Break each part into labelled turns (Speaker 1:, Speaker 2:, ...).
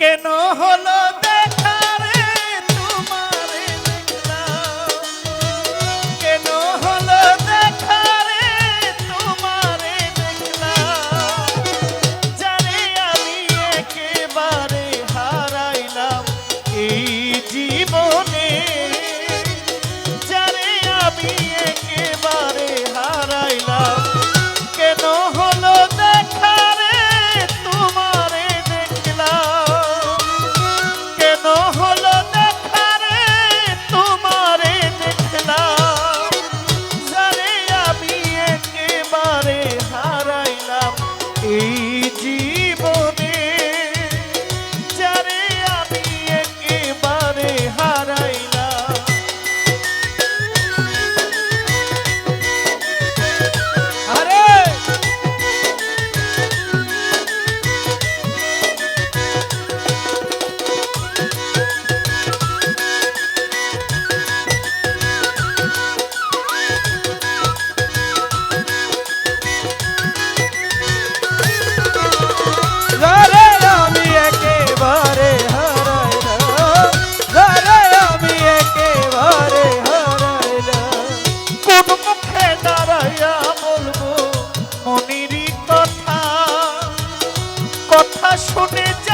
Speaker 1: কেন হলো শুনে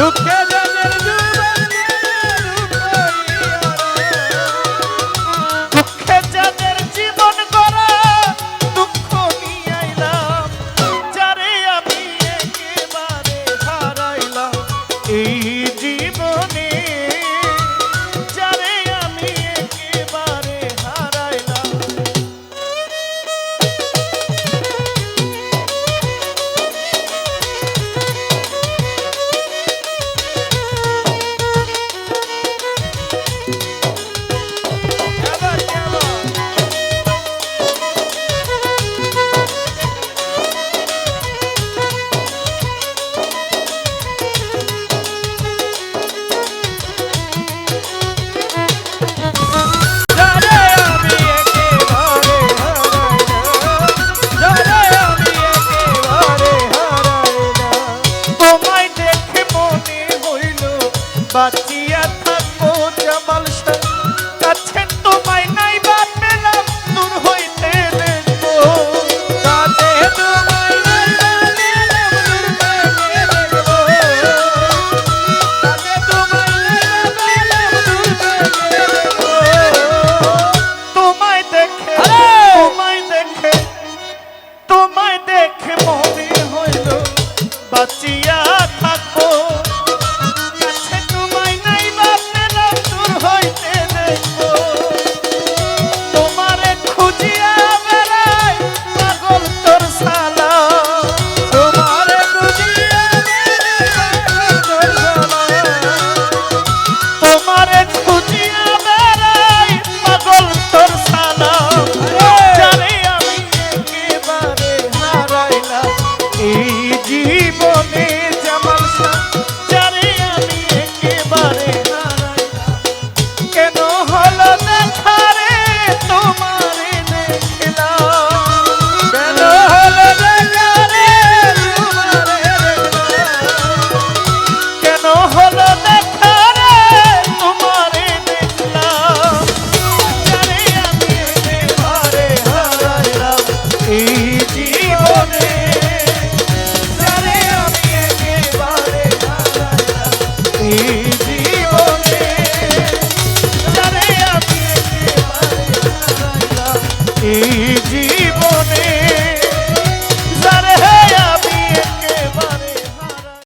Speaker 2: Okay.
Speaker 1: বাচ্চি থাকব তোমায় নাই বাদ তোমায় তোমায় দেখে তোমায় দেখে মনে হইল বাঁচিয়া এই